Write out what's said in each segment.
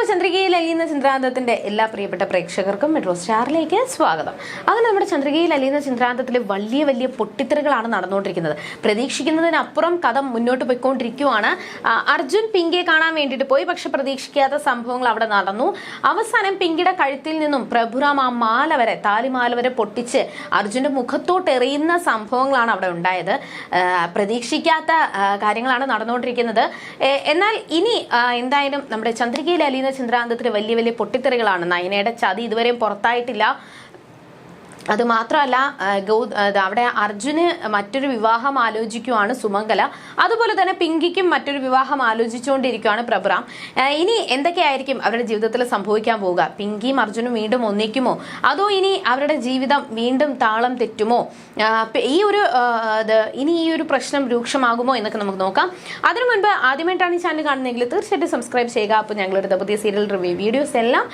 അപ്പോൾ ചന്ദ്രികയിൽ അലിയുന്ന ചന്ദ്രാന്തത്തിന്റെ എല്ലാ പ്രിയപ്പെട്ട പ്രേക്ഷകർക്കും മെട്രോ സ്റ്റാറിലേക്ക് സ്വാഗതം. അങ്ങനെ നമ്മുടെ ചന്ദ്രികയിൽ അലിയുന്ന ചന്ദ്രാന്തത്തിൽ വലിയ വലിയ പൊട്ടിത്തെറികളാണ് നടന്നുകൊണ്ടിരിക്കുന്നത്. പ്രതീക്ഷിക്കുന്നതിനപ്പുറം കഥ മുന്നോട്ട് പോയിക്കൊണ്ടിരിക്കുവാണ്. അർജുൻ പിങ്കിയെ കാണാൻ വേണ്ടിയിട്ട് പോയി. പക്ഷെ പ്രതീക്ഷിക്കാത്ത സംഭവങ്ങൾ അവിടെ നടന്നു. അവസാനം പിങ്കിയുടെ കഴുത്തിൽ നിന്നും പ്രഭുറാം ആ മാല വരെ താലിമാല വരെ പൊട്ടിച്ച് അർജുന്റെ മുഖത്തോട്ട് എറിയുന്ന സംഭവങ്ങളാണ് അവിടെ ഉണ്ടായത്. പ്രതീക്ഷിക്കാത്ത കാര്യങ്ങളാണ് നടന്നുകൊണ്ടിരിക്കുന്നത്. എന്നാൽ ഇനി എന്തായാലും നമ്മുടെ ചന്ദ്രികയിൽ അലിയുന്ന ചന്ദ്രാന്തത്തിൽ വലിയ വലിയ പൊട്ടിത്തെറികളാണ്. നയനയുടെ ചതി ഇതുവരെയും പുറത്തായിട്ടില്ല. അത് മാത്രമല്ല അവിടെ അർജുന് മറ്റൊരു വിവാഹം ആലോചിക്കുവാണ് സുമംഗല. അതുപോലെ തന്നെ പിങ്കിക്കും മറ്റൊരു വിവാഹം ആലോചിച്ചുകൊണ്ടിരിക്കുകയാണ് പ്രഭുറാം. ആ, ഇനി എന്തൊക്കെയായിരിക്കും അവരുടെ ജീവിതത്തിൽ സംഭവിക്കാൻ പോവുക? പിങ്കിയും അർജുനും വീണ്ടും ഒന്നിക്കുമോ? അതോ ഇനി അവരുടെ ജീവിതം വീണ്ടും താളം തെറ്റുമോ? ഈ ഒരു ഇനി ഈ ഒരു പ്രശ്നം രൂക്ഷമാകുമോ എന്നൊക്കെ നമുക്ക് നോക്കാം. അതിനു മുൻപ് ആദ്യമായിട്ടാണ് ഈ ചാനൽ കാണുന്നതെങ്കിൽ തീർച്ചയായിട്ടും സബ്സ്ക്രൈബ് ചെയ്യുക. അപ്പോൾ ഞങ്ങളുടെ പുതിയ സീരിയൽ റിവ്യൂ വീഡിയോസ് എല്ലാം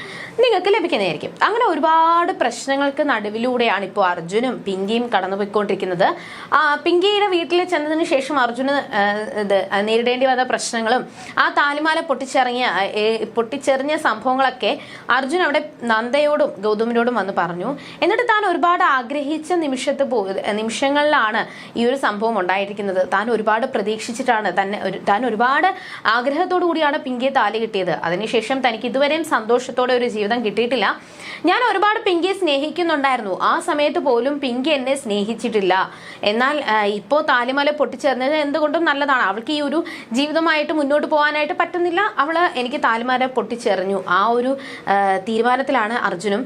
നിങ്ങൾക്ക് ലഭിക്കുന്നതായിരിക്കും. അങ്ങനെ ഒരുപാട് പ്രശ്നങ്ങൾക്ക് നടുവിലൂടെയാണ് ഇപ്പോൾ അർജുനും പിങ്കിയും കടന്നുപോയിക്കൊണ്ടിരിക്കുന്നത്. ആ പിങ്കിയുടെ വീട്ടിൽ ചെന്നതിന് ശേഷം അർജുന് ഇത് നേരിടേണ്ടി വന്ന പ്രശ്നങ്ങളും ആ താലിമാല പൊട്ടിച്ചെറിഞ്ഞ പൊട്ടിച്ചെറിഞ്ഞ സംഭവങ്ങളൊക്കെ അർജുൻ അവിടെ നന്ദയോടും ഗൗതമിനോടും വന്ന് പറഞ്ഞു. എന്നിട്ട് താൻ ഒരുപാട് ആഗ്രഹിച്ച നിമിഷത്ത് പോ നിമിഷങ്ങളിലാണ് ഈ ഒരു സംഭവം ഉണ്ടായിരിക്കുന്നത്. താൻ ഒരുപാട് പ്രതീക്ഷിച്ചിട്ടാണ് തന്നെ താൻ ഒരുപാട് ആഗ്രഹത്തോടു കൂടിയാണ് പിങ്കിയെ താലി കിട്ടിയത്. അതിനുശേഷം തനിക്ക് ഇതുവരെയും സന്തോഷത്തോടെ ഒരു ജീവിതം കിട്ടിയിട്ടില്ല. ഞാൻ ഒരുപാട് പിങ്കിയെ സ്നേഹിക്കുന്നുണ്ടായിരുന്നു. ആ സമയത്ത് പോലും പിങ്കി എന്നെ സ്നേഹിച്ചിട്ടില്ല. എന്നാൽ ഇപ്പോൾ താലിമല പൊട്ടിച്ചേർന്നത് എന്തുകൊണ്ടും നല്ലതാണ്. അവൾക്ക് ഈ ഒരു ജീവിതമായിട്ട് മുന്നോട്ട് പോകാനായിട്ട് പറ്റുന്നില്ല. അവൾ എനിക്ക് താലിമല പൊട്ടിച്ചെറിഞ്ഞു. ആ ഒരു തീരുമാനത്തിലാണ് അർജുനും.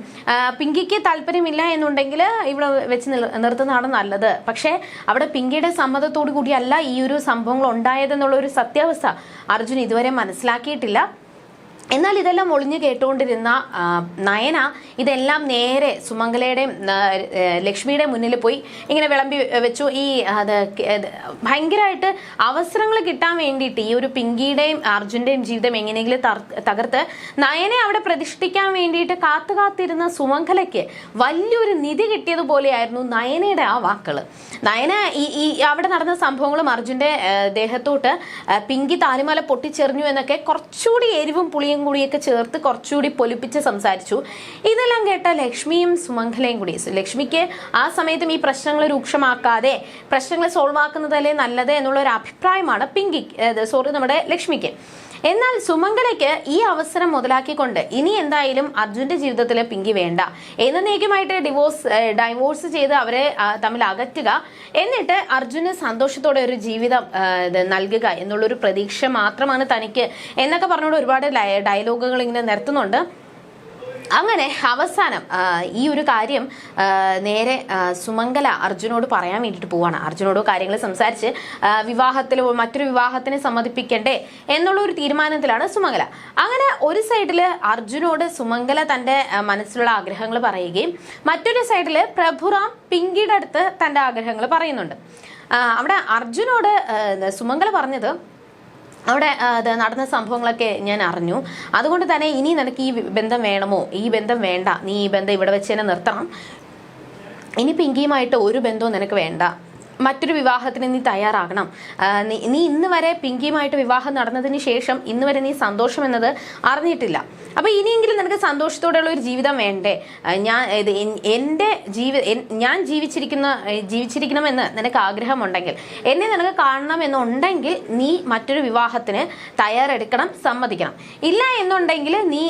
പിങ്കിക്ക് താല്പര്യമില്ല എന്നുണ്ടെങ്കിൽ ഇവിടെ വെച്ച് നിർത്തുന്നതാണ് നല്ലത്. പക്ഷേ അവിടെ പിങ്കിയുടെ സമ്മതത്തോടു കൂടിയല്ല ഈ ഒരു സംഭവങ്ങൾ ഉണ്ടായതെന്നുള്ള ഒരു സത്യാവസ്ഥ അർജുൻ ഇതുവരെ മനസ്സിലാക്കിയിട്ടില്ല. എന്നാൽ ഇതെല്ലാം ഒളിഞ്ഞു കേട്ടുകൊണ്ടിരുന്ന നയന ഇതെല്ലാം നേരെ സുമംഗലയുടെയും ലക്ഷ്മിയുടെ മുന്നിൽ പോയി ഇങ്ങനെ വിളമ്പി വെച്ചു. ഈ ഭയങ്കരമായിട്ട് അവസരങ്ങൾ കിട്ടാൻ വേണ്ടിയിട്ട് ഈ ഒരു പിങ്കിയുടെയും അർജുന്റെയും ജീവിതം എങ്ങനെയെങ്കിലും തകർത്ത് നയനെ അവിടെ പ്രതിഷ്ഠിക്കാൻ വേണ്ടിയിട്ട് കാത്തു കാത്തിരുന്ന സുമംഗലയ്ക്ക് വലിയൊരു നിധി കിട്ടിയതുപോലെയായിരുന്നു നയനയുടെ ആ വാക്കുകൾ നയന ഈ അവിടെ നടന്ന സംഭവങ്ങളും അർജുന്റെ ദേഹത്തോട്ട് പിങ്കി താലിമാല പൊട്ടിച്ചെറിഞ്ഞു എന്നൊക്കെ കുറച്ചുകൂടി എരിവും പുളിയും കൂടിയൊക്കെ ചേർത്ത് കുറച്ചുകൂടി പൊലിപ്പിച്ച് സംസാരിച്ചു. ഇതെല്ലാം കേട്ട ലക്ഷ്മിയും സുമംഗലയും കൂടി. ലക്ഷ്മിക്ക് ആ സമയത്തും ഈ പ്രശ്നങ്ങൾ രൂക്ഷമാക്കാതെ പ്രശ്നങ്ങൾ സോൾവ് ആക്കുന്നതല്ലേ നല്ലത് എന്നുള്ള ഒരു അഭിപ്രായമാണ് പിങ്കി സോറി നമ്മുടെ ലക്ഷ്മിക്ക്. എന്നാൽ സുമംഗലയ്ക്ക് ഈ അവസരം മുതലാക്കിക്കൊണ്ട് ഇനി എന്തായാലും അർജുന്റെ ജീവിതത്തിൽ പിങ്കി വേണ്ട. എന്നേക്കുമായിട്ട് ഡിവോഴ്സ് ഡൈവോഴ്സ് ചെയ്ത് അവരെ തമ്മിൽ അകറ്റുക. എന്നിട്ട് അർജുന് സന്തോഷത്തോടെ ഒരു ജീവിതം നൽകുക എന്നുള്ളൊരു പ്രതീക്ഷ മാത്രമാണ് തനിക്ക്. എന്നൊക്കെ പറഞ്ഞുകൊണ്ട് ഒരുപാട് ഡയലോഗുകൾ ഇങ്ങനെ നിരത്തുന്നുണ്ട്. അങ്ങനെ അവസാനം ഈ ഒരു കാര്യം നേരെ സുമംഗല അർജുനോട് പറയാൻ വേണ്ടിയിട്ട് പോവാണ്. അർജുനോട് കാര്യങ്ങൾ സംസാരിച്ച് വിവാഹത്തിൽ മറ്റൊരു വിവാഹത്തിന് സമ്മതിപ്പിക്കണ്ടേ എന്നുള്ള ഒരു തീരുമാനത്തിലാണ് സുമംഗല. അങ്ങനെ ഒരു സൈഡിൽ അർജുനോട് സുമംഗല തന്റെ മനസ്സിലുള്ള ആഗ്രഹങ്ങൾ പറയുകയും മറ്റൊരു സൈഡിൽ പ്രഭുറാം പിങ്കിയുടെ അടുത്ത് തന്റെ ആഗ്രഹങ്ങൾ പറയുന്നുണ്ട്. അവിടെ അർജുനോട് സുമംഗല പറഞ്ഞത് അവിടെ നടന്ന സംഭവങ്ങളൊക്കെ ഞാൻ അറിഞ്ഞു. അതുകൊണ്ട് തന്നെ ഇനി നിനക്ക് ഈ ബന്ധം വേണമോ? ഈ ബന്ധം വേണ്ട. നീ ഈ ബന്ധം ഇവിടെ വെച്ച് തന്നെ നിർത്തണം. ഇനി പിങ്കിയുമായിട്ട് ഒരു ബന്ധവും നിനക്ക് വേണ്ട. മറ്റൊരു വിവാഹത്തിന് നീ തയ്യാറാകണം. നീ ഇന്ന് വരെ പിങ്കിയുമായിട്ട് വിവാഹം നടന്നതിന് ശേഷം ഇന്ന് വരെ നീ സന്തോഷം എന്നത് അറിഞ്ഞിട്ടില്ല. അപ്പോൾ ഇനിയെങ്കിലും നിനക്ക് സന്തോഷത്തോടെയുള്ള ഒരു ജീവിതം വേണ്ടേ? ഞാൻ ഇത് എന്റെ ജീവി ഞാൻ ജീവിച്ചിരിക്കുന്ന ജീവിച്ചിരിക്കണമെന്ന് നിനക്ക് ആഗ്രഹമുണ്ടെങ്കിൽ എന്നെ നിനക്ക് കാണണം എന്നുണ്ടെങ്കിൽ നീ മറ്റൊരു വിവാഹത്തിന് തയ്യാറെടുക്കണം സമ്മതിക്കണം. ഇല്ല എന്നുണ്ടെങ്കിൽ നീ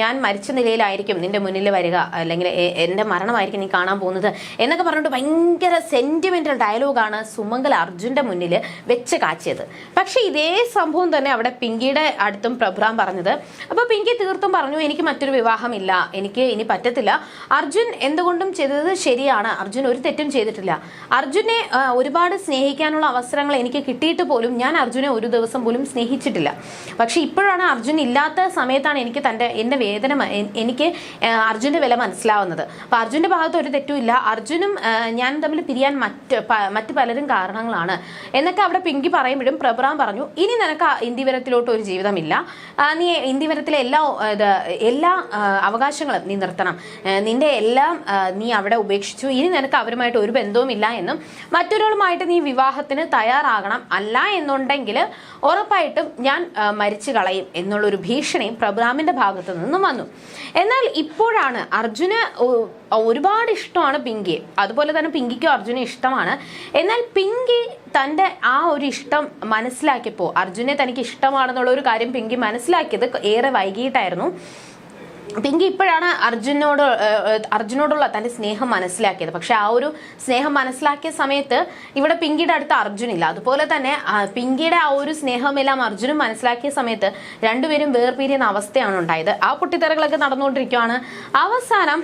ഞാൻ മരിച്ച നിലയിലായിരിക്കും നിന്റെ മുന്നിൽ വരിക. അല്ലെങ്കിൽ എന്റെ മരണമായിരിക്കും നീ കാണാൻ പോകുന്നത് എന്നൊക്കെ പറഞ്ഞിട്ട് ഭയങ്കര സെന്റിമെന്റൽ ഡയലോഗാണ് സുമംഗൽ അർജുന്റെ മുന്നിൽ വെച്ച് കാച്ചിയത്. പക്ഷെ ഇതേ സംഭവം തന്നെ അവിടെ പിങ്കിയുടെ അടുത്തും പ്രഭുറാം പറഞ്ഞത്. അപ്പൊ പിങ്കി തീർത്തും പറഞ്ഞു എനിക്ക് മറ്റൊരു വിവാഹമില്ല. എനിക്ക് ഇനി പറ്റത്തില്ല. അർജുൻ എന്തുകൊണ്ടും ചെയ്തത് ശരിയാണ്. അർജുൻ ഒരു തെറ്റും ചെയ്തിട്ടില്ല. അർജുനെ ഒരുപാട് സ്നേഹിക്കാനുള്ള അവസരങ്ങൾ എനിക്ക് കിട്ടിയിട്ട് പോലും ഞാൻ അർജുനെ ഒരു ദിവസം പോലും സ്നേഹിച്ചിട്ടില്ല. പക്ഷെ ഇപ്പോഴാണ് അർജുൻ ഇല്ലാത്ത സമയത്താണ് എനിക്ക് തന്റെ എന്റെ വേദന എനിക്ക് അർജുന്റെ വില മനസ്സിലാവുന്നത്. അപ്പൊ അർജുന്റെ ഭാഗത്ത് ഒരു തെറ്റുമില്ല അർജുനും ഞാൻ തമ്മിൽ പിരിയാൻ മറ്റ് മറ്റ് പലരും കാരണങ്ങളാണ്. എന്നൊക്കെ അവിടെ പിങ്കി പറയുമ്പോഴും പ്രഭ്രാം പറഞ്ഞു ഇനി നിനക്ക് ഇന്ത്യവരത്തിലോട്ട് ഒരു ജീവിതമില്ല. നീ ഇന്ത്യവരത്തിലെ എല്ലാ എല്ലാ അവകാശങ്ങളും നീ നിർത്തണം. നിന്റെ എല്ലാം നീ അവിടെ ഉപേക്ഷിച്ചു. ഇനി നിനക്ക് അവരുമായിട്ട് ഒരു ബന്ധവുമില്ല എന്നും മറ്റൊരാളുമായിട്ട് നീ വിവാഹത്തിന് തയ്യാറാകണം അല്ല എന്നുണ്ടെങ്കിൽ ഉറപ്പായിട്ടും ഞാൻ മരിച്ചു കളയും എന്നുള്ളൊരു ഭീഷണിയും പ്രഭ്രാമിന്റെ ഭാഗത്തു നിന്നും വന്നു. എന്നാൽ ഇപ്പോഴാണ് അർജുന് ഒരുപാട് ഇഷ്ടമാണ് പിങ്കിയെ. അതുപോലെ തന്നെ പിങ്കിക്കും അർജുനെ ഇഷ്ടമാണ്. എന്നാൽ പിങ്കി തന്റെ ആ ഒരു ഇഷ്ടം മനസ്സിലാക്കിയപ്പോൾ അർജുനെ തനിക്ക് ഇഷ്ടമാണെന്നുള്ള ഒരു കാര്യം പിങ്കി മനസ്സിലാക്കിയത് ഏറെ വൈകിട്ടായിരുന്നു പിങ്കി ഇപ്പോഴാണ് അർജുനോട് അർജുനോടുള്ള തന്റെ സ്നേഹം മനസ്സിലാക്കിയത്. പക്ഷെ ആ ഒരു സ്നേഹം മനസ്സിലാക്കിയ സമയത്ത് ഇവിടെ പിങ്കിയുടെ അടുത്ത് അർജുനില്ല. അതുപോലെ തന്നെ പിങ്കിയുടെ ആ ഒരു സ്നേഹമെല്ലാം അർജുനും മനസ്സിലാക്കിയ സമയത്ത് രണ്ടുപേരും വേർപിരിയുന്ന അവസ്ഥയാണ് ഉണ്ടായത്. ആ പൊട്ടിത്തെറകളൊക്കെ നടന്നുകൊണ്ടിരിക്കുകയാണ് അവസാനം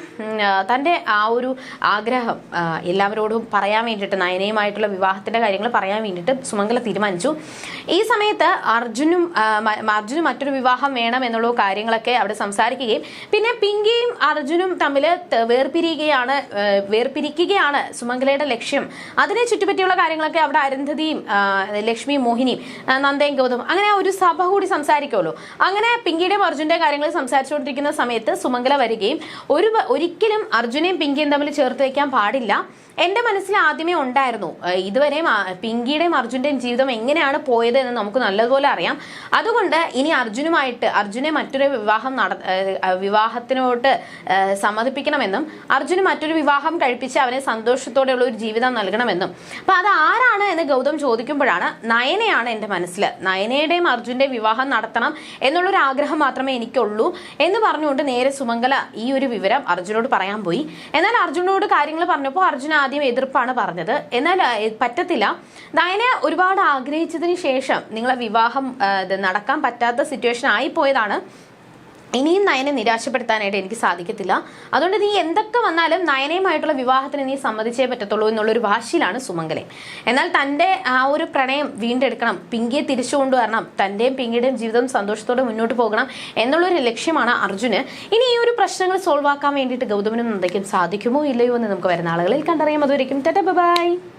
തന്റെ ആ ഒരു ആഗ്രഹം എല്ലാവരോടും പറയാൻ വേണ്ടിയിട്ട് നയനയുമായിട്ടുള്ള വിവാഹത്തിന്റെ കാര്യങ്ങൾ പറയാൻ വേണ്ടിയിട്ട് സുമംഗല തീരുമാനിച്ചു. ഈ സമയത്ത് അർജുനും അർജുനും മറ്റൊരു വിവാഹം വേണം എന്നുള്ള കാര്യങ്ങളൊക്കെ അവിടെ സംസാരിക്കുകയും പിന്നെ പിങ്കിയും അർജുനും തമ്മിൽ വേർപിരിയുകയാണ് വേർപിരിക്കുകയാണ് സുമംഗലയുടെ ലക്ഷ്യം. അതിനെ ചുറ്റുപറ്റിയുള്ള കാര്യങ്ങളൊക്കെ അവിടെ അരുന്ധതിയും ലക്ഷ്മി മോഹിനിയും നന്ദയും ഗൗതം അങ്ങനെ ഒരു സഭ കൂടി സംസാരിക്കുമല്ലോ അങ്ങനെ പിങ്കിയുടെയും അർജുന്റെയും കാര്യങ്ങൾ സംസാരിച്ചുകൊണ്ടിരിക്കുന്ന സമയത്ത് സുമംഗല വരികയും ഒരു ഒരിക്കലും അർജുനെയും പിങ്കിയും തമ്മിൽ ചേർത്ത് വയ്ക്കാൻ പാടില്ല. എന്റെ മനസ്സിൽ ആദ്യമേ ഉണ്ടായിരുന്നു ഇതുവരെയും പിങ്കിയുടെയും അർജുന്റെയും ജീവിതം എങ്ങനെയാണ് പോയത് എന്ന് നമുക്ക് നല്ലതുപോലെ അറിയാം. അതുകൊണ്ട് ഇനി അർജുനുമായിട്ട് അർജുനെ മറ്റൊരു വിവാഹം നട വിവാഹത്തിനോട്ട് സമ്മതിപ്പിക്കണമെന്നും അർജുന് മറ്റൊരു വിവാഹം കഴിപ്പിച്ച് അവനെ സന്തോഷത്തോടെയുള്ള ഒരു ജീവിതം നൽകണമെന്നും. അപ്പൊ അത് ആരാണ് എന്ന് ഗൗതം ചോദിക്കുമ്പോഴാണ് നയനയാണ് എന്റെ മനസ്സിൽ നയനയുടെയും അർജുന്റെയും വിവാഹം നടത്തണം എന്നുള്ളൊരു ആഗ്രഹം മാത്രമേ എനിക്കുള്ളൂ എന്ന് പറഞ്ഞുകൊണ്ട് നേരെ സുമംഗല ഈ ഒരു വിവരം അർജുനോട് പറയാൻ പോയി. എന്നാൽ അർജുനോട് കാര്യങ്ങൾ പറഞ്ഞപ്പോൾ അർജുന ആദ്യം എതിർപ്പാണ് പറഞ്ഞത്. എന്നാൽ പറ്റത്തില്ല. നയനെ ഒരുപാട് ആഗ്രഹിച്ചതിന് ശേഷം നിങ്ങളെ വിവാഹം നടക്കാൻ പറ്റാത്ത സിറ്റുവേഷൻ ആയി പോയതാണ്. ഇനിയും നയനെ നിരാശപ്പെടുത്താനായിട്ട് എനിക്ക് സാധിക്കത്തില്ല. അതുകൊണ്ട് നീ എന്തൊക്കെ വന്നാലും നയനയുമായിട്ടുള്ള വിവാഹത്തിന് നീ സമ്മതിച്ചേ പറ്റത്തുള്ളൂ എന്നുള്ളൊരു വാശിയിലാണ് സുമംഗലൻ എന്നാൽ തന്റെ ആ ഒരു പ്രണയം വീണ്ടെടുക്കണം. പിങ്കിയെ തിരിച്ചു കൊണ്ടുവരണം. തന്റെയും പിങ്കിയുടെയും ജീവിതം സന്തോഷത്തോടെ മുന്നോട്ട് പോകണം എന്നുള്ളൊരു ലക്ഷ്യമാണ് അർജുന്. ഇനി ഈ ഒരു പ്രശ്നങ്ങൾ സോൾവ് ആക്കാൻ വേണ്ടിയിട്ട് ഗൗതമനും നന്ദയ്ക്കും സാധിക്കുമോ ഇല്ലയോ എന്ന് നമുക്ക് വരുന്ന ആളുകളിൽ കണ്ടറിയാം. അതുവരെയും ബൈ.